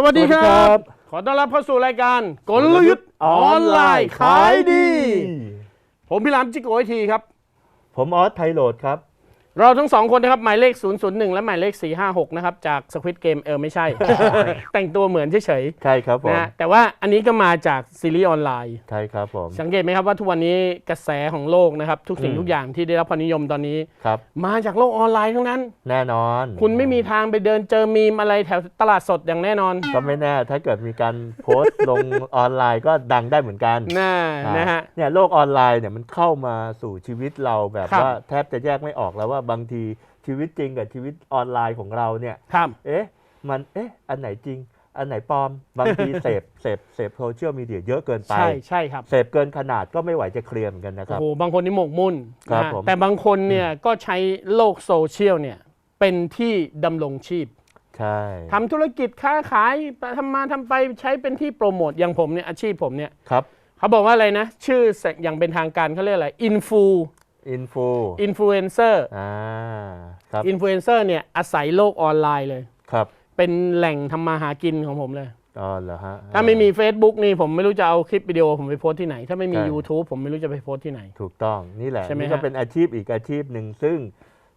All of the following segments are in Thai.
สวัสดีคสวัสดีครัรับ บ ขอต้อนรับเข้าสู่รายการกลยุทธ์ออนไลน์ขายดี ผมพี่หลามจิโกไอทีครับ ผมออสไทยโหลดครับ เราทั้งสองคนนะครับ หมายเลข 001 และหมายเลข 456 นะครับ จากสควิตเกมเออไม่ใช่ แต่งตัวเหมือนเฉยใช่ครับๆผมนะฮะแต่ว่าอันนี้ก็มาจากซีรีส์ออนไลน์ ใช่ครับผม สังเกตไหมครับว่าทุกวันนี้กระแสของโลกนะครับ ทุกสิ่งอืม ทุกอย่างที่ได้รับความนิยมตอนนี้ ครับ มาจากโลกออนไลน์ทั้งนั้น แน่นอนคุณไม่มีทางไปเดินเจอมีมอะไรแถวตลาดสดอย่างแน่นอนก็ไม่แน่ถ้าเกิดมีการโพสต์ ลงออนไลน์ก็ดังได้เหมือนกันน่านะฮะ เนี่ยโลกออนไลน์เนี่ยมันเข้ามาสู่ชีวิตเราแบบครับ ว่าแทบจะแยกไม่ออกแล้วว่าบางทีชีวิตจริงกับชีวิตออนไลน์ของเราเนี่ยครับเอ๊ะมันเอ๊ะอันไหนจริง อันไหนปลอม บางทีเสพเสพเสพโซเชียลมีเดียเยอะเกินไป ใช่ใช่ครับ เสพเกินขนาดก็ไม่ไหวจะเคลียร์เหมือนกันนะคโอ้รับโหบางคนนี่หมกมุ่นครับนะฮะผมแต่บางคนเนี่ยก็ใช้โลกโซเชียลเนี่ยเป็นที่ดำรงชีพใช่ทำธุรกิจค้าขายทำมาทำไปใช้เป็นที่โปรโมทอย่างผมเนี่ยอาชีพผมเนี่ยครับเขาบอกว่าอะไรนะ ชื่ออย่างเป็นทางการเขาเรียกอะไรอินฟู อินฟูอินฟลูเอนเซอร์อ่าครับอินฟลูเอนเซอร์เนี่ยอาศัยโลกออนไลน์เลย ครับ เป็นแหล่งทำมาหากินของผมเลย อ๋อเหรอฮะถ้าไม่มี Facebook นี่ผมไม่รู้จะเอาคลิปวิดีโอผมไปโพสต์ที่ไหน ถ้าไม่มีใช่ YouTube ผมไม่รู้จะไปโพสต์ที่ไหน ถูกต้องนี่แหละใช่ไหมนี่ก็ฮะ เป็นอาชีพอีกอาชีพหนึ่งซึ่ง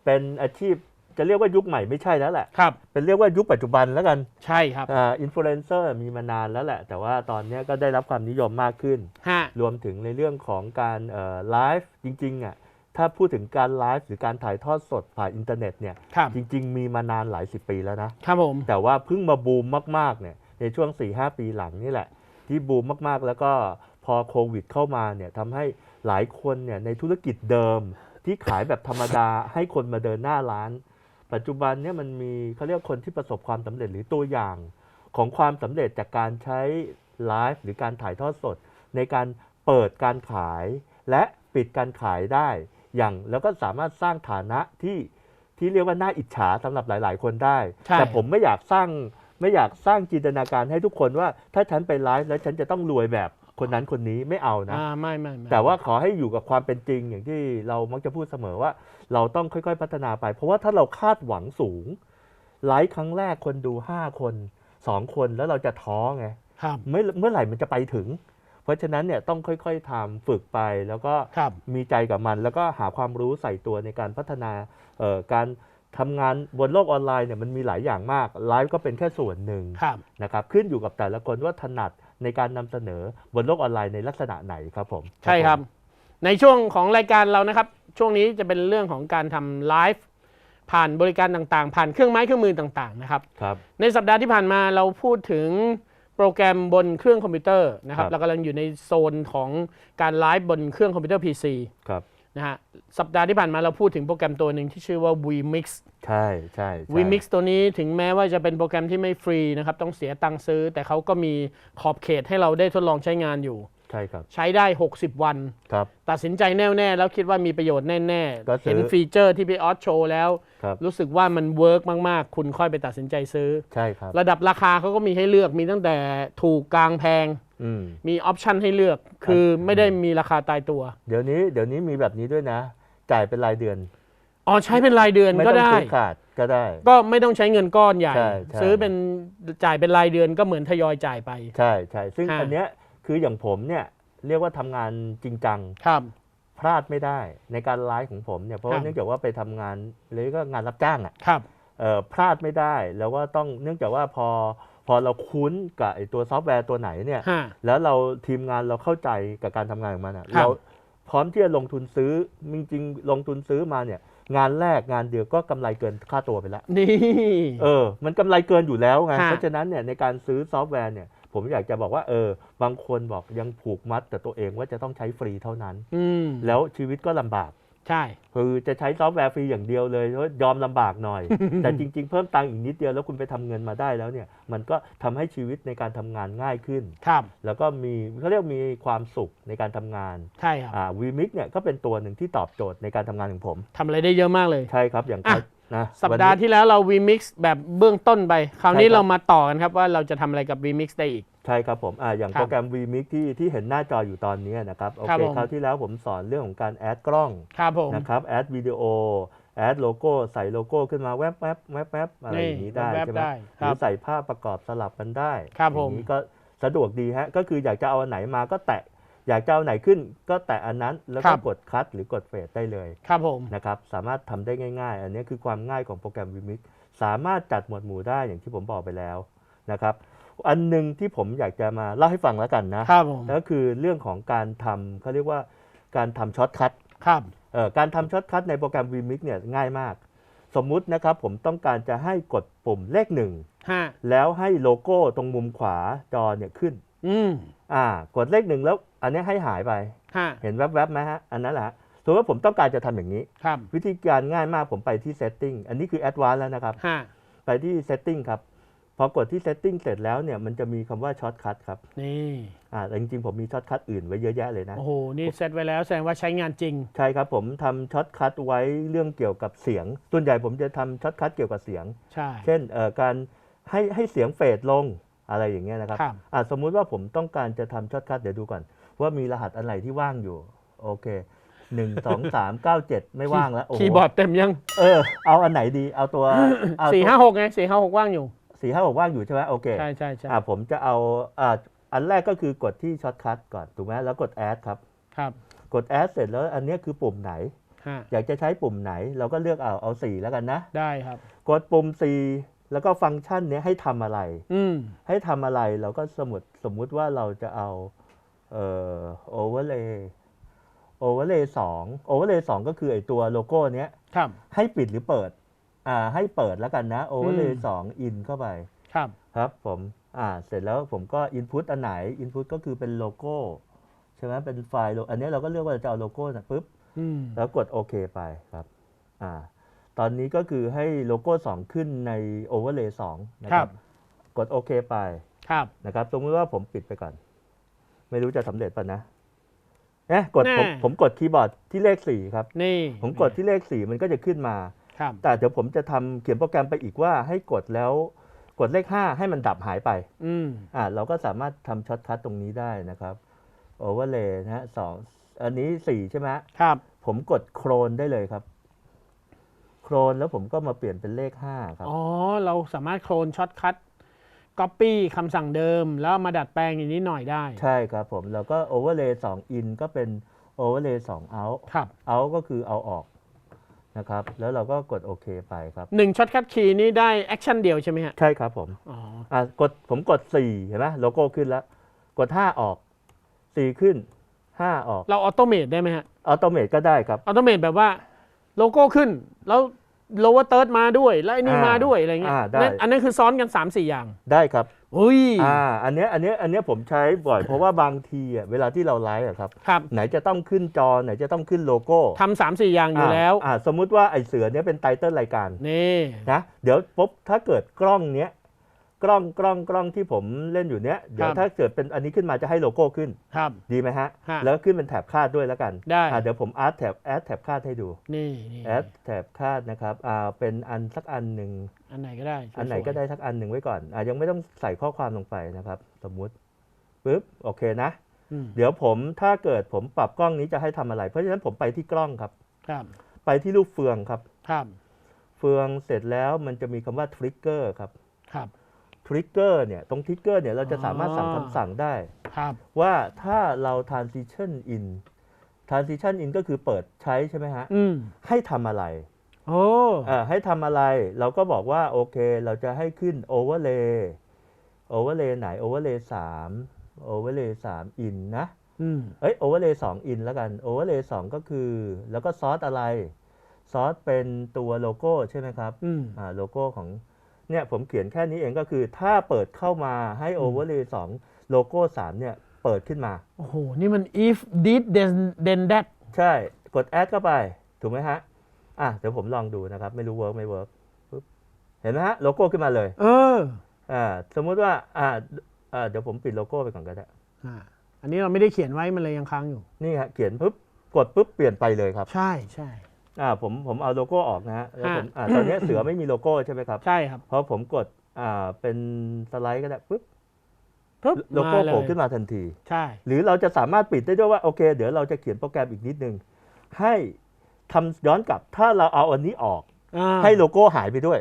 เป็นอาชีพจะเรียกว่ายุคใหม่ไม่ใช่แล้วแหละ ครับ เป็นเรียกว่ายุคปัจจุบันแล้วกันใช่ครับอ่าอินฟลูเอนเซอร์มีมานานแล้วแหละ แต่ว่าตอนเนี้ยก็ได้รับความนิยมมากขึ้น ฮะรวมถึงในเรื่องของการไลฟ์จริงๆอะ ถ้าพูดถึงการไลฟ์หรือการถ่ายทอดสดผ่านอินเทอร์เน็ตเนี่ยครับจริง ๆ มีมานานหลายสิบปีแล้วนะ ครับผม แต่ว่าเพิ่งมาบูมมากๆเนี่ยในช่วง 4-5 ปีหลังนี่แหละ ที่บูมมากๆ แล้วก็พอโควิดเข้ามาเนี่ยทำให้หลายคนเนี่ยในธุรกิจเดิม ที่ขายแบบธรรมดา ให้คนมาเดินหน้าร้าน ปัจจุบันเนี่ยมันมีเขาเรียกว่าคนที่ประสบความสำเร็จหรือตัวอย่าง ของความสำเร็จจากการใช้ไลฟ์หรือการถ่ายทอดสด ในการเปิดการขายและปิดการขายได้ อย่างแล้วก็สามารถสร้างฐานะที่ที่เรียกว่าน่าอิจฉาสำหรับหลาย ๆ คนได้ ใช่ แต่ผมไม่อยากสร้างไม่อยากสร้างจินตนาการให้ทุกคนว่า ถ้าฉันไปไลฟ์แล้วฉันจะต้องรวยแบบคนนั้นคนนี้ไม่เอานะ อ่าไม่ไม่ไม่แต่ว่าขอให้อยู่กับความเป็นจริงอย่างที่เรามักจะพูดเสมอว่า เราต้องค่อยๆพัฒนาไป เพราะว่าถ้าเราคาดหวังสูง ไลฟ์ครั้งแรกคนดู 5 คน 2 คนแล้วเราจะท้อไง ครับเมื่อเมื่อไหร่มันจะไปถึง เพราะฉะนั้นเนี่ยต้องค่อยๆทำฝึกไป แล้วก็ครับมีใจกับมัน แล้วก็หาความรู้ใส่ตัวในการพัฒนาเอ่อการทำงานบนโลกออนไลน์เนี่ยมันมีหลายอย่างมากไลฟ์ก็เป็นแค่ส่วนหนึ่งครับนะครับขึ้นอยู่กับแต่ละคนว่าถนัดในการนำเสนอบนโลกออนไลน์ในลักษณะไหนครับผม ใช่ครับ ในช่วงของรายการเรานะครับ ช่วงนี้จะเป็นเรื่องของการทำไลฟ์ผ่านบริการต่างๆ ผ่านเครื่องไม้เครื่องมือต่างๆนะครับครับในสัปดาห์ที่ผ่านมาเราพูดถึง โปรแกรมบนเครื่องคอมพิวเตอร์นะครับครับเรากำลังอยู่ในโซนของการไลฟ์บนเครื่องคอมพิวเตอร์ PC ครับนะฮะสัปดาห์ที่ผ่านมาเราพูดถึงโปรแกรมตัวหนึ่งที่ชื่อว่า vMix ใช่ใช่ใช่ vMix ตัวนี้ถึงแม้ว่าจะเป็นโปรแกรมที่ไม่ฟรีนะครับต้องเสียตังค์ซื้อ แต่เขาก็มีขอบเขตให้เราได้ทดลองใช้งานอยู่ ใช่ครับ ใช้ได้ 60 วัน ครับ ตัดสินใจแน่วแน่แล้วคิดว่ามีประโยชน์แน่ก็ๆซื้อเห็นฟีเจอร์ที่พี่ออสโชว์แล้ว ครับ รู้สึกว่ามันเวิร์กมากๆ คุณค่อยไปตัดสินใจซื้อ ใช่ครับ ระดับราคาเขาก็มีให้เลือกมีตั้งแต่ถูกกลางแพง อืม มีออปชันให้เลือก คือไม่ได้มีราคาตายตัว เดี๋ยวนี้เดี๋ยวนี้มีแบบนี้ด้วยนะ จ่ายเป็นรายเดือน อ๋อใช้เป็นรายเดือนไม่ก็ต้องได้ ซื้อขาดก็ได้ ก็ไม่ต้องใช้เงินก้อนใหญ่ ใช่ใช่ ซื้อเป็นจ่ายเป็นรายเดือนก็เหมือนทยอยจ่ายไป ใช่ใช่ซึ่งฮะ อันเนี้ย คืออย่างผมเนี่ยเรียกว่าทำงานจริงจังครับพลาดไม่ได้ในการไลฟ์ของผมเนี่ยเพราะครัว่าบเนื่องจากว่าไปทำงานหรือก็งานรับจ้างอะครับเอ่อพลาดไม่ได้แล้วว่าต้องเนื่องจากว่าพอพอเราคุ้นกับไอตัวซอฟต์แวร์ตัวไหนเนี่ยฮะแล้วเราทีมงานเราเข้าใจกับการทำงานของมันอะครับเราพพร้อมที่จะลงทุนซื้อจริงๆลงทุนซื้อมาเนี่ยงานแรกงานเดียวก็กำไรเกินค่าตัวไปแล้วนี่เออมันกำไรเกินอยู่แล้วไงฮะเพราะฉะนั้นเนี่ยในการซื้อซอฟต์แวร์เนี่ย ผมอยากจะบอกว่าเออบางคนบอกยังผูกมัดแต่ตัวเองว่าจะต้องใช้ฟรีเท่านั้น อืมแล้วชีวิตก็ลำบาก ใช่ คือจะใช้ซอฟต์แวร์ฟรีอย่างเดียวเลยแล้วยอมลำบากหน่อย แต่จริง ๆ เพิ่มตังค์อีกนิดเดียวแล้วคุณไปทำเงินมาได้แล้วเนี่ย มันก็ทำให้ชีวิตในการทำงานง่ายขึ้น ครับ แล้วก็มีเขาเรียกมีความสุขในการทำงานใช่ครับอ่าวีมิกเนี่ยก็เป็นตัวหนึ่งที่ตอบโจทย์ในการทำงานของผม ทำอะไรได้เยอะมากเลย ใช่ครับอย่างอะ นะสัปวันดาห์นี้ที่แล้วเรา VMix แบบเบื้องต้นไป คราวนี้ใช่ครับเรามาต่อกันครับว่าเราจะทำอะไรกับ VMix ได้อีก ใช่ครับผมอ่าอย่างครับโปรแกรม vMix ที่ที่เห็นหน้าจออยู่ตอนนี้นะครับโอครับเคผม คราวที่แล้วผมสอนเรื่องของการแอดกล้องครับผม นะครับแอดวิดีโอแอดโลโก้ใส่โลโก้ขึ้นมาแวบแวบแวบแวบอะไรอย่างนี้ได้แวบๆใช่ไหมได้หครัรืบอใส่ภาพประกอบสลับกันได้ครับอผมย่างนี้ก็สะดวกดีฮะก็คืออยากจะเอาอันไหนมาก็แตะ อยากจะเอาไหนขึ้นก็แตะอันนั้นแล้วก็กดคัดหรือกดเฟดได้เลยครับผมนะครับสามารถทำได้ง่าย ๆ อันนี้คือความง่ายของโปรแกรม vMix สามารถจัดหมวดหมู่ได้อย่างที่ผมบอกไปแล้วนะครับอันหนึ่งที่ผมอยากจะมาเล่าให้ฟังแล้วกันนะครับผมก็คือเรื่องของการทำเขาเรียกว่าการทำช็อตคัทครับเอ่อการทำช็อตคัทในโปรแกรม vMix เนี่ยง่ายมาก สมมุตินะครับผมต้องการจะให้กดปุ่มเลขหนึ่งห้าแล้วให้โลโก้ตรงมุมขวาจอเนี่ยขึ้น อืมอ่ากดเลขหนึ่งแล้ว อันนี้ให้หายไปห้าเห็นแวบๆไหมฮะ อันนั้นแหละฮะสมมติว่าผมต้องการจะทำอย่างนี้ ครับวิธีการง่ายมากผมไปที่ setting อันนี้คือ advanced แล้วนะครับห้าไปที่ setting ครับ พอกดที่ setting เสร็จแล้วเนี่ยมันจะมีคำว่า shortcut ครับนี่อ่าแต่จริงๆผมมี shortcut อื่นไว้เยอะแยะเลยนะ โอ้โหนี่เซตไว้แล้วแสดงว่าใช้งานจริง ใช่ครับผมทำ shortcut ไว้เรื่องเกี่ยวกับเสียง ส่วนใหญ่ผมจะทำ shortcut เกี่ยวกับเสียง ใช่ เช่นเอ่อการให้ให้เสียงเฟดลง อะไรอย่างเงี้ยนะครับครับอ่าสมมุติว่าผมต้องการจะทำ shortcut เดี๋ยวดูก่อน ว่ามีรหัสอะไรที่ว่างอยู่ โอเคหนึ่งสองสามเก้าเจ็ดไม่ว่างแล้วโอ้โหคีย์บอร์ดเต็มยังเออเอาอันไหนดีเอาตัวเอสี่ห้าหกไงสี่ห้าหกว่างอยู่ สี่ห้าหกว่างอยู่ใช่ไหมโอเค ใช่ใช่ใช่อ่าผมจะเอาอ่าอันแรกก็คือกดที่ช็อตคัทก่อนถูกไหมแล้วกด add ครับ ครับกด add เสร็จแล้วอันเนี้ยคือปุ่มไหนห้าอยากจะใช้ปุ่มไหน เราก็เลือกเอาเอา 4 แล้วกันนะ ได้ครับ กดปุ่ม 4 แล้วก็ฟังก์ชันเนี้ยให้ทำอะไร อืม ให้ทำอะไรเราก็สมมติสมมุติว่าเราจะเอาเอ่อ overlay overlay 2 overlay 2ก็คือไอตัวโลโก้เนี้ยครับ ให้ปิดหรือเปิดอ่าให้เปิดแล้วกันนะ overlay อืม2 in เข้าไปครับ ครับผมอ่าเสร็จแล้วผมก็ input อันไหน input ก็คือเป็นโลโก้ใช่ไหมเป็นไฟล์โลอันนี้เราก็เลือกว่าจะเอาโลโก้นะปุ๊บ อืม แล้วกดโอเคไปครับ อ่า ตอนนี้ก็คือให้โลโก้ 2 ขึ้นใน overlay 2 นะคครัรับบกดโอเคไปครับนะครับสมมติว่าผมปิดไปก่อน ไม่รู้จะสำเร็จป่ะนะเอ๊ะกดผมแน่ผมกดคีย์บอร์ดที่เลข 4 ครับ นี่ ผมกดที่เลข 4 มันก็จะขึ้นมาครับแต่เดี๋ยวผมจะทำเขียนโปรแกรมไปอีกว่าให้กดแล้วกดเลข 5 ให้มันดับหายไปอืมอ่าเราก็สามารถทำช็อตคัทตรงนี้ได้นะครับโอเวอร์เลย์นะฮะสองอันนี้ 4 ใช่ไหมฮะครับ ผมกดโครนได้เลยครับ โครนแล้วผมก็มาเปลี่ยนเป็นเลข 5 ครับ อ๋อ เราสามารถโคลนช็อตคัทก๊อปปี้คำสั่งเดิม แล้วเอามาดัดแปลงอย่างนี้หน่อยได้ ใช่ครับผม แล้วก็โอเวอร์เลย์2 in ก็เป็นโอเวอร์เลย์2 out ครับ out ก็คือเอาออกนะครับ แล้วเราก็กดโอเคไปครับหนึ่งช็อตคัทคีย์นี้ได้แอคชั่นเดียวใช่ไหมฮะ ใช่ครับผมอ๋ออะกดผมกด 4 เห็นไหมโลโก้ขึ้นแล้ว กด 5 ออก 4 ขึ้น 5 ออก เราออโตเม e ได้ไหมฮะอัตโนมัติก็ได้ครับ ออโตเม e แบบว่าโลโก้ขึ้นแล้ว lower third มาด้วยแล้วไอ้นี่อ่ามมาด้วยอะไรเงี้ยอ่าได้ นั่นอันนั้นคือซ้อนกัน 3 4 อย่างได้ครับ อุ้ยอ่า อันเนี้ยอันเนี้ยอันเนี้ยผมใช้บ่อย เพราะว่าบางทีอะเวลาที่เราไลฟ์อะครับ ครับไหนจะต้องขึ้นจอไหนจะต้องขึ้นโลโก้ทำสามสี่อย่างอยู่แล้วอ่า สมมุติว่าไอเสือเนี้ยเป็นไตเติ้ลรายการนี่ นะ เดี๋ยวปุ๊บถ้าเกิดกล้องเนี้ย กล้องกล้องกล้องที่ผมเล่นอยู่เนี้ยเดี๋ยวถ้าเกิดเป็นอันนี้ขึ้นมาจะให้โลโก้ขึ้นครับดีไหมฮะ ฮะแล้วขึ้นเป็นแถบคาดด้วยแล้วกันได้ อ่าเดี๋ยวผมอาร์ตแถบแอดแถบคาดให้ดูนี่นี่แอดแถบคาดนะครับอ่าเป็นอันสักอันหนึ่งอันไหนก็ได้อันไหนสวยๆก็ได้สักอันหนึ่งไว้ก่อนอ่ายังไม่ต้องใส่ข้อความลงไปนะครับ สมมุติปุ๊บโอเคนะ อืมเดี๋ยวผมถ้าเกิดผมปรับกล้องนี้จะให้ทำอะไร เพราะฉะนั้นผมไปที่กล้องครับ ครับไปที่รูปเฟืองครับ ครับเฟืองเสร็จแล้วมันจะมีคำว่าทริกเกอร์ครับ ครับท ริกเกอร์เนี่ยตรงทริกเกอร์เนี่ยเราจะสามารถสั่งอ๋อคำสั่งได้ ครับว่าถ้าเรา transition in transition in ก็คือเปิดใช้ใช่ไหมฮะ อืมให้ทำอะไรโอ้เอ่อให้ทำอะไร เราก็บอกว่าโอเค เราจะให้ขึ้น overlay overlay ไหน overlay 3 overlay 3 in นะ อืมเอ้ยโอเวอร์เลย์สองอินแล้วกันโอเวอร์เลย์สองก็คือ แล้วก็ซอสอะไร ซอสเป็นตัวโลโก้ใช่ไหมครับ อืม อ่าโลโก้ของ เนี่ยผมเขียนแค่นี้เองก็คือ ถ้าเปิดเข้ามาให้โอเวอร์เลย์สองโลโก้สามเนี่ย เปิดขึ้นมา โอ้โห นี่มัน if did then then that ใช่กดแอดเข้าไป ถูกไหมฮะ อะ เดี๋ยวผมลองดูนะครับ ไม่รู้เวิร์กไม่เวิร์กปึ๊บเห็นไหมฮะ โลโก้ขึ้นมาเลย เออ อ่า สมมุติว่า อ่าอ่าเดี๋ยวผมปิดโลโก้ไปก่อนก็ได้อ่าอันนี้เราไม่ได้เขียนไว้มันเลยยังค้างอยู่ นี่ฮะเขียนปุ๊บกดปุ๊บเปลี่ยนไปเลยครับ ใช่ใช่ อ่าผมผมเอาโลโก้ออกนะฮะแล้วผมอ่าอ่าตอนนี้เสือไม่มีโลโก้ใช่ไหมครับ ใช่ครับเพราะผมกดอ่าเป็นสไลด์ก็ได้ปุ๊บปึ๊บโลโก้มาเยโผล่ขึ้นมาทันที ใช่ หรือเราจะสามารถปิดได้ด้วยว่าโอเค เดี๋ยวเราจะเขียนโปรแกรมอีกนิดนึง ให้ทำย้อนกลับถ้าเราเอาอันนี้ออกอ่าให้โลโก้หายไปด้วย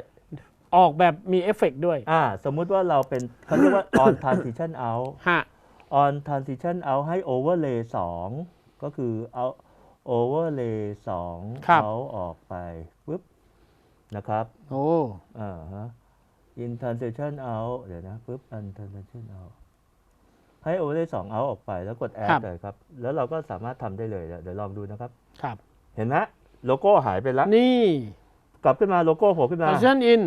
ออกแบบมีเอฟเฟกต์ด้วย อ่า สมมุติว่าเราเป็นเขาเรียกว่า on transition out ฮะ on transition out ให้ overlay 2 ก็คือเอา overlay 2ครับเอาออกไปปุ๊บนะครับโอ้อ่าฮะ in transition out เดี๋ยวนะปุ๊บ on transition out ให้ overlay 2 out ออกไปแล้วกด add เลยครับ แล้วเราก็สามารถทำได้เลยเดี๋ยวลองดูนะครับ ครับ เห็นไหมโลโก้หายไปแล้ว นี่ กลับขึ้นมาโลโก้โผล่ขึ้นมา transition in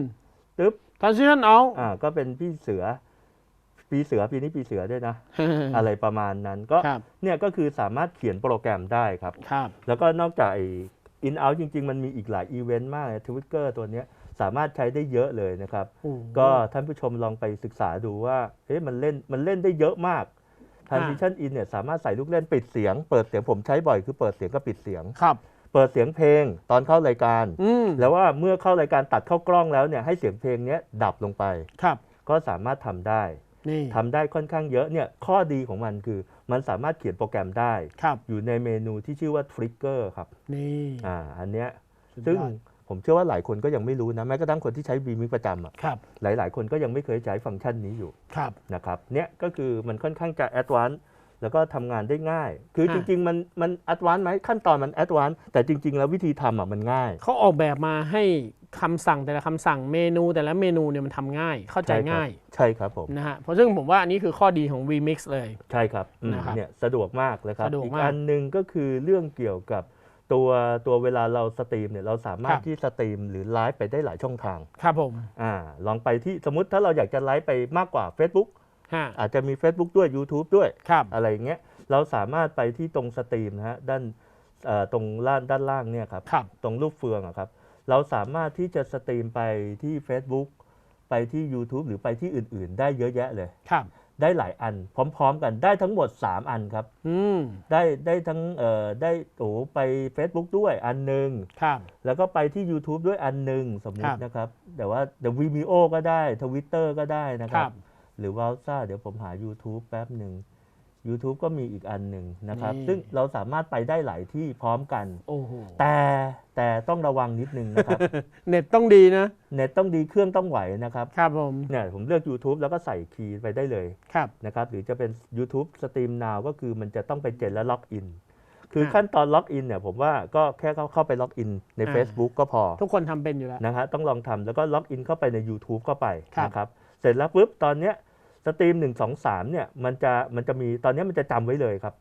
ตึ๊บ transition out อ่าก็เป็นพี่เสือ ปีเสือปีนี้ปีเสือด้วยนะ อะไรประมาณนั้นก็ครับ เนี่ยก็คือสามารถเขียนโปรแกรมได้ครับ ครับ แล้วก็นอกจากไอ้ in out จริง ๆ มันมีอีกหลายอีเวนต์มากทวิตเกอร์ตัวเนี้ยสามารถใช้ได้เยอะเลยนะครับ โอ้ก็ท่านผู้ชมลองไปศึกษาดูว่าเอ๊ะมันเล่นมันเล่นได้เยอะมาก transition in เนี่ยสามารถใส่ลูกเล่นปิดเสียง เปิดเสียงผมใช้บ่อยคือเปิดเสียงกับปิดเสียง ครับ เปิดเสียงเพลงตอนเข้ารายการ อืมแล้วว่าเมื่อเข้ารายการตัดเข้ากล้องแล้วเนี่ยให้เสียงเพลงเนี้ยดับลงไป ครับ ก็สามารถทำได้ นี่ทำได้ค่อนข้างเยอะเนี่ยข้อดีของมันคือ มันสามารถเขียนโปรแกรมได้ ครับ อยู่ในเมนูที่ชื่อว่า Trigger ครับนี่อ่าอันเนี้ยสุดยอดซึ่งผมเชื่อว่าหลายคนก็ยังไม่รู้นะแม้กระทั่งคนที่ใช้ v m i x ประจำอะครับ หลาย ๆ คนก็ยังไม่เคยใช้ฟังก์ชันนี้อยู่ครับนะครับเนี่ยก็คือมันค่อนข้างจะแอดวานซ์ แล้วก็ทำงานได้ง่าย คือจอ่าริง ๆ มันมันแอดวานซ์ไหมขั้นตอนมันแอดวานซ์แต่จริง ๆ แล้ววิธีทำอะมันง่าย เขาออกแบบมาให้คำสั่งแต่ละคำสั่งเมนูแต่ละเมนูเนี่ยมันทำง่ายเข้าใจช่ครับง่าย ใช่ครับผมนะฮะเพราะซึ่งผมว่าอันนี้คือข้อดีของ VMix เลยใช่ครับอืมนะครับเนี่ยสะดวกมากเลยครับสะดวกอีกมากอันหนึ่งก็คือเรื่องเกี่ยวกับตัวตัวเวลาเราสตรีมเนี่ยเราสามารคถรับที่สตรีมหรือไลฟ์ไปได้หลายช่องทาง ครับผมอ่าลองไปที่สมมติถ้าเราอยากจะไลฟ์ไปมากกว่า Facebook ฮะอาจจะมี Facebook ด้วย YouTube ด้วย ครับอะไรอย่างเงี้ยเราสามารถไปที่ตรงสตรีมนะฮะด้านเอ่อตรงล่างด้านล่างเนี่ยครับครับ ตรงรูปเฟืองอะครับเราสามารถที่จะสตรีมไปที่ Facebook ไปที่ YouTube หรือไปที่อื่น ๆ ได้เยอะแยะเลย ครับได้หลายอัน พร้อม ๆ กันได้ทั้งหมด 3 อันครับ อืมได้ได้ทั้งเอ่อได้โอ้ไป Facebook ด้วยอันหนึ่ง ครับ แล้วก็ไปที่ YouTube ด้วยอันหนึ่งสมมุครัติบนะครับ แต่ว่าเดี๋ยว Vimeo ก็ได้ Twitter ก็ได้นะคครัรับ บ หรือ w a l s a เดี๋ยวผมหา YouTube แป๊บหนึ่ง YouTube ก็มีอีกอันหนึ่งนะครับ นี่ ซึ่งเราสามารถไปได้หลายที่พร้อมกัน โอ้โหแต่แต่ต้องระวังนิดนึงนะครับ เน็ตต้องดีนะ เน็ตต้องดีเครื่องต้องไหวนะครับครับผมเนี่ยผมเลือก YouTube แล้วก็ใส่คีย์ไปได้เลยครับ นะครับ หรือจะเป็น YouTube Stream Now ก็คือมันจะต้องไปเจนและล็อกอิน คืออ่าขั้นตอนล็อกอินเนี่ยผมว่าก็แค่เข้าเข้าไปล็อกอินใน อ่า Facebook ก็พอ ทุกคนทำเป็นอยู่แล้ว นะฮะต้องลองทำแล้วก็ล็อกอินเข้าไปใน YouTube เข้าไปครับ นะครับ เสร็จแล้วปุ๊บตอนเนี้ยสตรีม1 2 3เนี่ยมันจะมันจะมีตอนเนี้ยมันจะจำไว้เลยครับ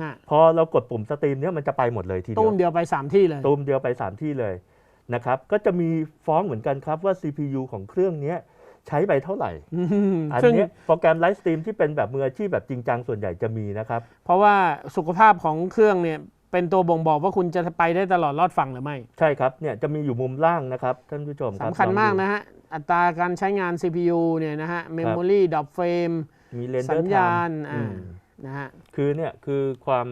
ฮะพอเรากดปุ่มสตรีมเนี่ยมันจะไปหมดเลยทีเดีตุ้ยวมเดียวไป 3 ที่เลย ตูมเดียวไป3ที่เลยนะครับก็จะมีฟ้องเหมือนกันครับว่า CPU ของเครื่องเนี้ยใช้ไปเท่าไหร่ อืมอันซึ่งเนี้ยโปรแกรมไลฟ์สตรีมที่เป็นแบบมืออาชีพแบบจริงจังส่วนใหญ่จะมีนะครับ เพราะว่าสุขภาพของเครื่องเนี่ย เป็นตัวบ่งบอกว่าคุณจะไปได้ตลอดรอดฝั่งหรือไม่ใช่ครับเนี่ยจะมีอยู่มุมล่างนะครับท่านผู้ชมครับสำคัญลองดูมากนะฮะ อัตราการใช้งาน CPU เนี่ยนะฮะ Memory ดับเฟรมมีเรนเดสัอญร์ญาณอือ่ามนะฮะคือเนี่ยคือความ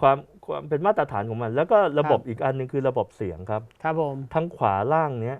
ความความเป็นมาตรฐานของมัน แล้วก็ระบบครับอีกอันหนึงคือระบบเสียงครับ ครับผมทางขวาล่างเนี้ย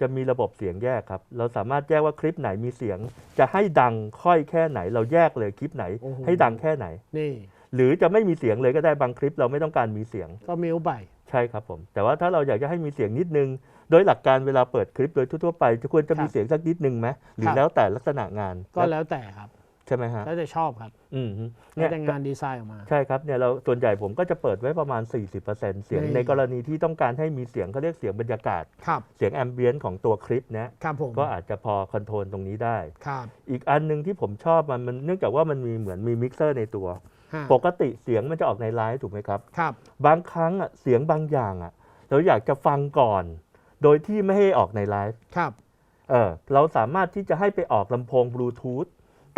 จะมีระบบเสียงแยกครับ เราสามารถแยกว่าคลิปไหนมีเสียง จะให้ดังค่อยแค่ไหน เราแยกเลยคลิปไหน โอ้โห ให้ดังแค่ไหน นี่ หรือจะไม่มีเสียงเลยก็ได้บางคลิปเราไม่ต้องการมีเสียง ก็มิวไปใช่ครับผม แต่ว่าถ้าเราอยากจะให้มีเสียงนิดนึง โดยหลักการเวลาเปิดคลิปโดยทั่วๆไปจะควรจะมีครับเสียงสักนิดนึงไหมหรืคอรับแล้วแต่ลักษณะงานก็แล้วแต่ครับใช่ไหมฮะแล้วแต่ชอบครับ อืมฮึแล้เนี่วยแต่งานดีไซน์ออกมา ใช่ครับเนี่ยเราส่วนใหญ่ผมก็จะเปิดไว้ประมาณ 40%เสียงนี่ในกรณีที่ต้องการให้มีเสียงเขาเรียกเสียงบรรยากาศครับเสียงแอมเบียนของตัวคลิปเนี้ยครับผมก็อาจจะพอคอนโทรลตรงนี้ได้ครับอีกอันหนึ่งที่ผมชอบมันมันเนื่องจากว่ามันมีเหมือนมีมิกเซอร์ในตัวฮะ ปกติเสียงมันจะออกในไลฟ์ถูกไหมครับ ครับ บางครั้งอะเสียงบางอย่างอะ เราอยากจะฟังก่อน โดยที่ไม่ให้ออกในไลฟ์ครับ เออเราสามารถที่จะให้ไปออกลำโพงบลูทูธ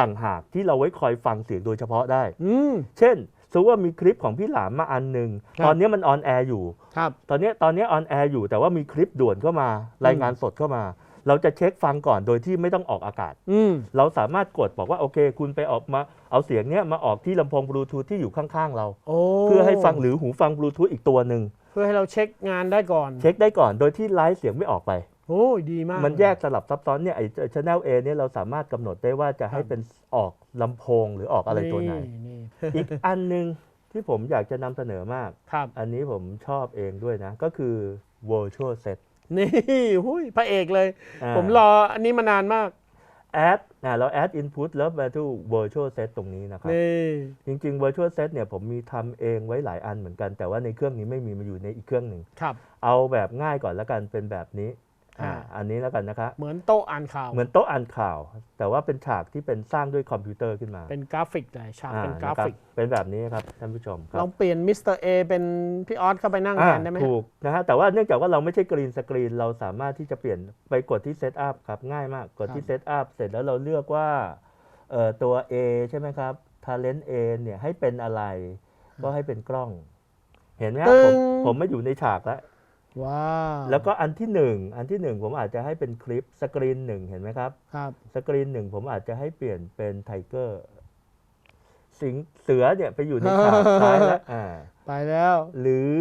ต่างหากที่เราไว้คอยฟังเสียงโดยเฉพาะได้ อืม เช่นสมมติว่ามีคลิปของพี่หลามมาอันหนึ่งครับ ตอนนี้มันออนแอร์อยู่ ครับ ตอนนี้ตอนนี้ออนแอร์อยู่แต่ว่ามีคลิปด่วนเข้ามารายงานสดเข้ามา เราจะเช็คฟังก่อนโดยที่ไม่ต้องออกอากาศ อืม เราสามารถกดบอกว่าโอเค คุณไปออกมาเอาเสียงเนี้ยมาออกที่ลำโพงบลูทูธที่อยู่ข้างๆเรา โอ้เพื่อให้ฟังหรือหูฟังบลูทูธอีกตัวหนึ่งเพื่อให้เราเช็คงานได้ก่อนเช็คได้ก่อนโดยที่ไลฟ์เสียงไม่ออกไป โอ้ยดีมากมันแยกสลับซับซ้อนเนี่ยไอ้ชแนลเอเนี่ยเราสามารถกำหนดได้ว่าจะให้เป็นออกลำโพงหรือออกอะไรตัวไหน นี่อีกอันหนึ่งที่ผมอยากจะนำเสนอมาก ครับ อันนี้ผมชอบเองด้วยนะ ก็คือ virtual set นี่หุยพระเอกเลยาผมรออันนี้มานานมาก add นะเรา add input แล้วมาที่ virtual set ตรงนี้นะครับ นี่ จริงๆ virtual set เนี่ยผมมีทำเองไว้หลายอันเหมือนกัน แต่ว่าในเครื่องนี้ไม่มีมาอยู่ในอีกเครื่องหนึ่ง ครับ เอาแบบง่ายก่อนแล้วกันเป็นแบบนี้ อ่าอ่าอันนี้แล้วกันนะคะ เหมือนโต๊ะอ่านข่าว เหมือนโต๊ะอ่านข่าว แต่ว่าเป็นฉากที่เป็นสร้างด้วยคอมพิวเตอร์ขึ้นมา เป็นกราฟิกเลยฉากอ่าเป็นกรานะครับฟิก เป็นแบบนี้ครับท่านผู้ชมครัลบองเปลี่ยนมิสเตอร์เอเป็นพี่ออสเข้าไปนั่งแทอ่านได้ไหมถูกนะฮะแต่ว่าเนื่องจากว่าเราไม่ใช่กรีนสกรีนเราสามารถที่จะเปลี่ยนไปกดที่เซตอัพครับง่ายมากกดที่เซตอัพเสร็จแล้วเราเลือกว่าเอ่อตัว A ใช่ไหมครับ Talent A เนี่ยให้เป็นอะไร ก็ให้เป็นกล้อง เห็นไหมครับผมผมไม่อยู่ในฉากแล้ว ว้าวแล้วก็อันที่หนึ่งอันที่หนึ่งผมอาจจะให้เป็นคลิปสกรีนหนึ่งเห็นไหมครับครับสกรีนหนึ่งผมอาจจะให้เปลี่ยนเป็นไทเกอร์สิงเสือเนี่ยไปอยู่ในฉากซ้ายแล้วอ่าไปแล้ว หรือ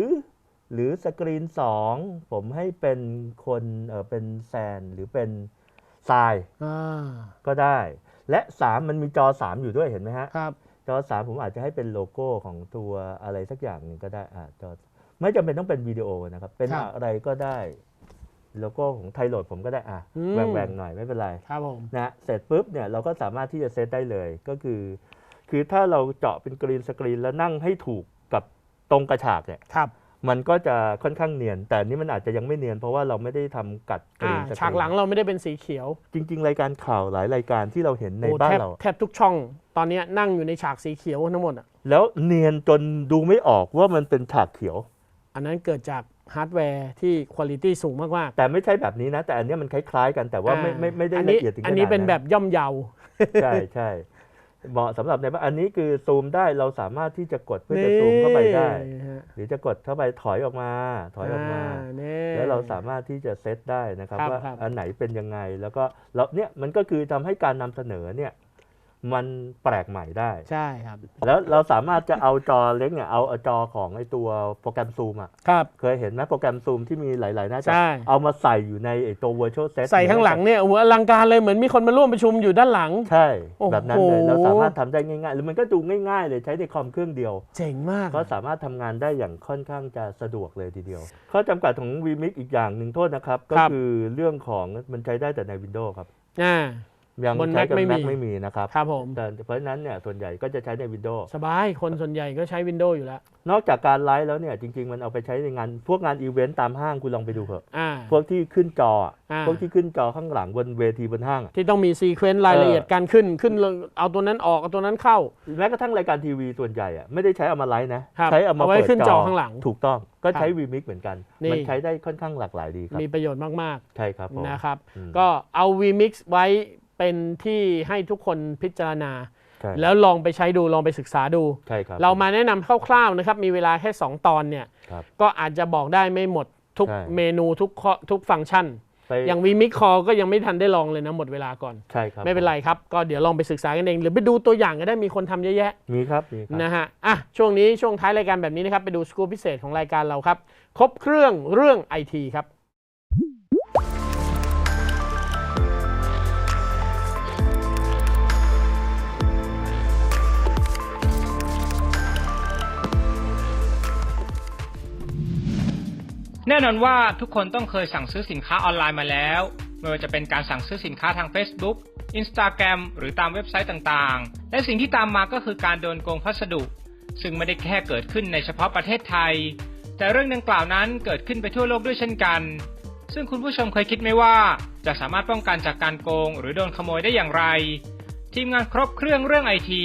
หรือสกรีนสองผมให้เป็นคนเออเป็นแซนหรือเป็นทรายอ่าก็ได้ และ3มันมีจอ3อยู่ด้วยเห็นไหมฮะครับจอ3ผมอาจจะให้เป็นโลโก้ของตัวอะไรสักอย่างหนึ่งก็ได้อ่าจอ ไม่จำเป็นต้องเป็นวิดีโอนะครับ เป็นครับ อะไรก็ได้โลโก้ของไทยโหลดผมก็ได้อะอืม แหว่งแหว่งๆหน่อยไม่เป็นไร ครับผม นะเสร็จปุ๊บเนี่ยเราก็สามารถที่จะเซตได้เลยก็คือ คือถ้าเราเจาะเป็นกรีนสกรีนแล้วนั่งให้ถูกกับตรงกระฉากเนี่ยครับมันก็จะค่อนข้างเนียน แต่อันนี้มันอาจจะยังไม่เนียน เพราะว่าเราไม่ได้ทำกัดกรีอ่านสกรีนฉากหลังเราไม่ได้เป็นสีเขียวจริง ๆ รายการข่าวหลายรายการที่เราเห็นในโอ้บ้าแทนบเรา แทบทุกช่อง ตอนเนี้ยนั่งอยู่ในฉากสีเขียวทั้งหมดอะแล้วเนียนจนดูไม่ออกว่ามันเป็นฉากเขียว อันนั้นเกิดจากฮาร์ดแวร์ที่คุณภาพสูงมากแต่ไม่ใช่แบบนี้นะ แต่อันเนี้ยมันคล้ายๆกันแต่ๆว่าไม่อ่ไม่ไม่ได้อันละนี้เอียดถึงขนาดอันนี้เป็นแบบย่อมเยาใช่ใช่เหมาะสำหรับในบ้านอันนี้คือซูมได้เราสามารถที่จะกดเพื่อจะซูมเข้าไปได้นี่ฮะหรือจะกดเข้าไปถอยออกมา ถอยออกมานี่แล้วเราสามารถที่จะเซตได้นะครับครับว่าครับอันไหนเป็นยังไงแล้วก็แล้วเนี่ยมันก็คือทำให้การนำเสนอเนี่ย มันแปลกใหม่ได้ ใช่ครับ แล้วเราสามารถจะเอาจอเล็กเนี่ยเอาเอาจอของไอตัวโปรแกรมซูมอะ ครับ เคยเห็นไหมโปรแกรมซูมที่มีหลายๆหน้าจอ ใช่ เอามาใส่อยู่ในไอตัว virtual set ใส่ข้างหลังเนี่ยโอ้โหอลังการเลยเหมือนมีคนมาร่วมประชุมอยู่ด้านหลัง ใช่ โอ้โห แบบนั้นเลย เราสามารถทำได้ง่ายๆ หรือมันก็ดูง่ายๆเลยใช้ในคอมเครื่องเดียว เจ๋งมากก็สามารถทำงานได้อย่างค่อนข้างจะสะดวกเลยทีเดียว ข้อจำกัดของ vMix อีกอย่างหนึ่งโทษนะครับ ก็ครับคือเรื่องของมันใช้ได้แต่ใน Windows ครับ อ่า ยังบนใช้ Mac กับไม่มี Mac ไม่มีนะครับครับผมแต่เพราะฉะนั้นเนี่ยส่วนใหญ่ก็จะใช้ใน Windows สบายคนส่วนใหญ่ก็ใช้ Windows อยู่แล้ว นอกจากการไลฟ์แล้วเนี่ยจริง ๆ มันเอาไปใช้ในงาน พวกงานอีเวนต์ตามห้างคุณลองไปดูเถอะ อ่า พวกที่ขึ้นจออะอ่า พวกที่ขึ้นจอข้างหลังบนเวทีบนห้างอะ ที่ต้องมีซีเควนต์รายละเอียดการขึ้นขึ้นลงเอาตัวนั้นออกเอาตัวนั้นเข้า แม้กระทั่งรายการทีวีส่วนใหญ่อะไม่ได้ใช้เอามาไลฟ์นะครับใช้เอามาเอาไว้เปิดขึ้นจอข้างหลังถูกต้องก็ใช้ครับ vMix เหมือนกัน นี่ มันใช้ได้ค่อนข้างหลากหลายดีครับมีประโยชน์มากใช่ครับผม ๆนะครับ อืม ก็เอา vMix ไว้ เป็นที่ให้ทุกคนพิจารณา ใช่แล้วลองไปใช้ดูลองไปศึกษาดู ใช่ครับเรามาแนะนำคร่าวๆนะครับ มีเวลาแค่ 2 ตอนเนี่ย ครับ ก็อาจจะบอกได้ไม่หมดทุกใช่ เมนูทุกข้อทุกฟังก์ชัน ไปอย่าง vMix Call ก็ยังไม่ทันได้ลองเลยนะหมดเวลาก่อน ใช่ครับไม่เป็นไรครับ ก็เดี๋ยวลองไปศึกษากันเอง หรือไปดูตัวอย่างก็ได้มีคนทำเยอะแยะ มีครับมีครับ นะฮะ อะ ช่วงนี้ช่วงท้ายรายการแบบนี้นะครับ ไปดูสกู๊ปพิเศษของรายการเราครับ ครบเครื่องเรื่องไอทีครับ แน่นอนว่าทุกคนต้องเคยสั่งซื้อสินค้าออนไลน์มาแล้ว ไม่ว่าจะเป็นการสั่งซื้อสินค้าทาง Facebook Instagram หรือตามเว็บไซต์ต่างๆ และสิ่งที่ตามมาก็คือการโดนโกงพัสดุ ซึ่งไม่ได้แค่เกิดขึ้นในเฉพาะประเทศไทย แต่เรื่องดังกล่าวนั้นเกิดขึ้นไปทั่วโลกด้วยเช่นกัน ซึ่งคุณผู้ชมเคยคิดไหมว่า จะสามารถป้องกันจากการโกง หรือโดนขโมยได้อย่างไร ทีมงานครบเครื่องเรื่องไอที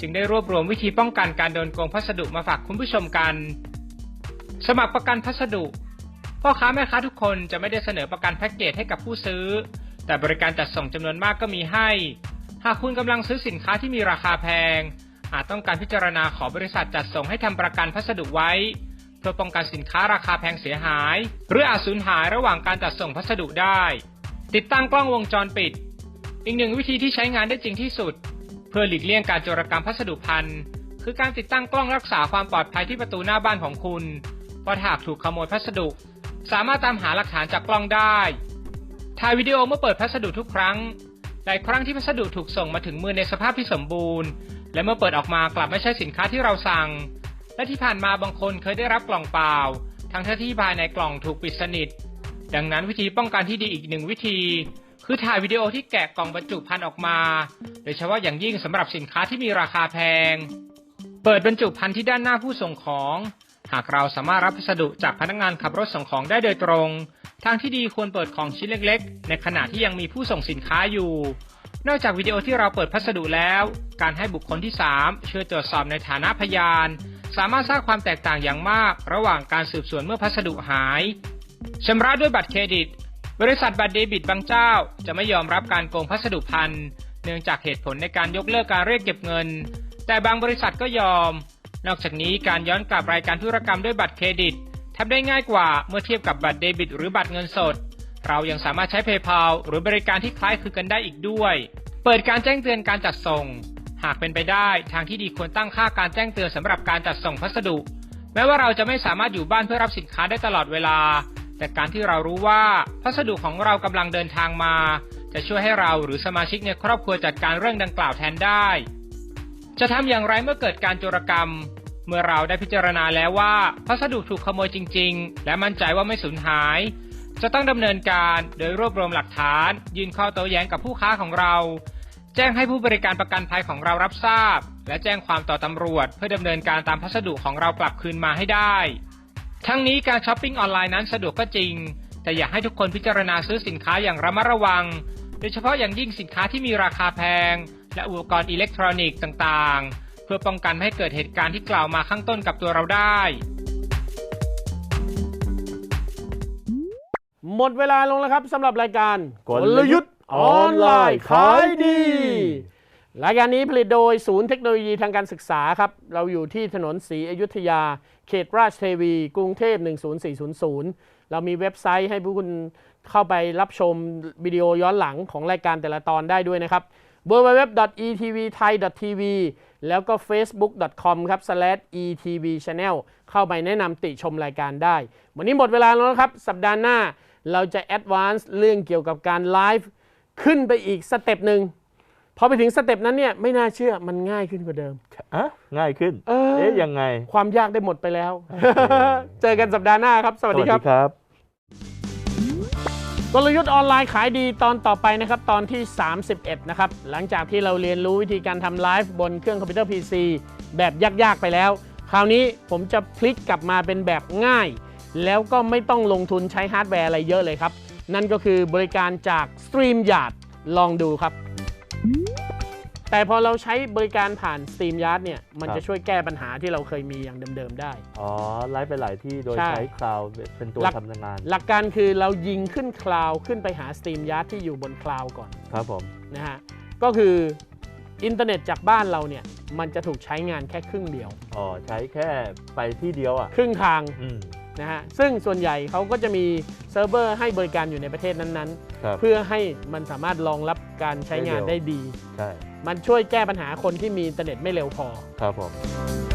จึงได้รวบรวมวิธีป้องกันการโดนโกงพัสดุมาฝากคุณผู้ชมกัน สมัครประกันพัสดุ พ่อค้าแม่ค้าทุกคนจะไม่ได้เสนอประกันแพ็กเกจให้กับผู้ซื้อ แต่บริการจัดส่งจำนวนมากก็มีให้ หากคุณกำลังซื้อสินค้าที่มีราคาแพง อาจต้องการพิจารณาขอบริษัทจัดส่งให้ทำประกันพัสดุไว้ เพื่อป้องกันสินค้าราคาแพงเสียหาย หรืออาจสูญหายระหว่างการจัดส่งพัสดุได้ ติดตั้งกล้องวงจรปิด อีกหนึ่งวิธีที่ใช้งานได้จริงที่สุด เพื่อหลีกเลี่ยงการโจรกรรมพัสดุพันคือการติดตั้งกล้องรักษาความปลอดภัยที่ประตูหน้าบ้านของคุณเพราะถ้าหากถูกขโมยพัสดุ สามารถตามหาหลักฐานจากกล้องได้ ถ่ายวิดีโอเมื่อเปิดพัสดุทุกครั้ง หลายครั้งที่พัสดุถูกส่งมาถึงมือในสภาพที่สมบูรณ์ และเมื่อเปิดออกมากลับไม่ใช่สินค้าที่เราสั่ง และที่ผ่านมาบางคนเคยได้รับกล่องเปล่า ทั้งที่ภายในกล่องถูกปิดสนิท ดังนั้นวิธีป้องกันที่ดีอีกหนึ่งวิธี คือถ่ายวิดีโอที่แกะกล่องบรรจุภัณฑ์ออกมา โดยเฉพาะอย่างยิ่งสำหรับสินค้าที่มีราคาแพง เปิดบรรจุภัณฑ์ที่ด้านหน้าผู้ส่งของ หากเราสามารถรับพัสดุจากพนักงานขับรถส่งของได้โดยตรง ทางที่ดีควรเปิดของชิ้นเล็กๆ ในขณะที่ยังมีผู้ส่งสินค้าอยู่ นอกจากวิดีโอที่เราเปิดพัสดุแล้ว การให้บุคคลที่ 3 ช่วยตรวจสอบในฐานะพยาน สามารถสร้างความแตกต่างอย่างมาก ระหว่างการสืบสวนเมื่อพัสดุหายชำระด้วยบัตรเครดิต บริษัทบัตรเดบิตบางเจ้า จะไม่ยอมรับการโกงพัสดุพันเนื่องจากเหตุผลในการยกเลิกการเรียกเก็บเงิน แต่บางบริษัทก็ยอม นอกจากนี้การย้อนกลับรายการธุรกรรมด้วยบัตรเครดิตทำได้ง่ายกว่าเมื่อเทียบกับบัตรเดบิต หรือบัตรเงินสด เรายังสามารถใช้ PayPal หรือบริการที่คล้ายคลึงกันได้อีกด้วย เปิดการแจ้งเตือนการจัดส่ง หากเป็นไปได้ทางที่ดีควรตั้งค่าการแจ้งเตือนสำหรับการจัดส่งพัสดุ แม้ว่าเราจะไม่สามารถอยู่บ้านเพื่อรับสินค้าได้ตลอดเวลา แต่การที่เรารู้ว่าพัสดุของเรากำลังเดินทางมา จะช่วยให้เราหรือสมาชิกในครอบครัวจัดการเรื่องดังกล่าวแทนได้ จะทำอย่างไรเมื่อเกิดการโจรกรรม เมื่อเราได้พิจารณาแล้วว่าพัสดุถูกขโมยจริง ๆ และมั่นใจว่าไม่สูญหาย จะต้องดำเนินการโดยรวบรวมหลักฐาน ยื่นข้อโต้แย้งกับผู้ค้าของเรา แจ้งให้ผู้บริการประกันภัยของเรารับทราบ และแจ้งความต่อตำรวจ เพื่อดำเนินการตามพัสดุของเรากลับคืนมาให้ได้ ทั้งนี้การช้อปปิ้งออนไลน์นั้นสะดวกก็จริง แต่อยากให้ทุกคนพิจารณาซื้อสินค้าอย่างระมัดระวัง โดยเฉพาะอย่างยิ่งสินค้าที่มีราคาแพง และอุปกรณ์อิเล็กทรอนิกส์ต่างๆ เพื่อป้องกันไม่ให้เกิดเหตุการณ์ที่กล่าวมาข้างต้นกับตัวเราได้ หมดเวลาลงแล้วครับสำหรับรายการกลยุทธ์ออนไลน์ขายดีรายการนี้ผลิตโดยศูนย์เทคโนโลยีทางการศึกษาครับ เราอยู่ที่ถนนศรีอยุธยา เขตราชเทวี กรุงเทพ 10400 เรามีเว็บไซต์ให้ผู้คุณเข้าไปรับชมวิดีโอย้อนหลังของรายการแต่ละตอนได้ด้วยนะครับ www.etvthai.tv แล้วก็ facebook.com ครับ /etvchannel เข้าไปแนะนำติชมรายการได้ วันนี้หมดเวลาแล้วนะครับ สัปดาห์หน้าเราจะ advance เรื่องเกี่ยวกับการไลฟ์ขึ้นไปอีกสเต็ปหนึ่งพอไปถึงสเต็ปนั้นเนี่ยไม่น่าเชื่อมันง่ายขึ้นกว่าเดิมอะง่ายขึ้น เออเอ๊ะยังไง ความยากได้หมดไปแล้ว เจอกันสัปดาห์หน้าครับ สวัสดีครับครับ กลยุทธ์ออนไลน์ขายดีตอนต่อไปนะครับตอนที่ 31 นะครับ หลังจากที่เราเรียนรู้วิธีการทำไลฟ์บนเครื่องคอมพิวเตอร์ PC แบบยาก ๆ ไปแล้ว คราวนี้ผมจะพลิกกลับมาเป็นแบบง่าย แล้วก็ไม่ต้องลงทุนใช้ฮาร์ดแวร์อะไรเยอะเลยครับ นั่นก็คือบริการจาก StreamYard ลองดูครับ แต่พอเราใช้บริการผ่าน StreamYard เนี่ย มันครับจะช่วยแก้ปัญหาที่เราเคยมีอย่างเดิม ๆ ได้ อ๋อ ไลฟ์ไปหลายที่โดยใช่ใช้คลาวด์เป็นตัวหลัก ทำงาน หลักการคือเรายิงขึ้นคลาวขึ้นไปหา StreamYard ที่อยู่บนคลาวก่อนครับผม นะฮะ ก็คืออินเทอร์เน็ตจากบ้านเราเนี่ย มันจะถูกใช้งานแค่ครึ่งเดียว อ๋อ ใช้แค่ไปที่เดียวอะ ครึ่งทางอืม นะฮะ ซึ่งส่วนใหญ่เขาก็จะมีเซิร์ฟเวอร์ให้บริการอยู่ในประเทศนั้นครับ ๆ เพื่อให้มันสามารถรองรับการใช้งานได้ได้เร็วดี ใช่ มันช่วยแก้ปัญหาคนที่มีอินเทอร์เน็ตไม่เร็วพอครับผม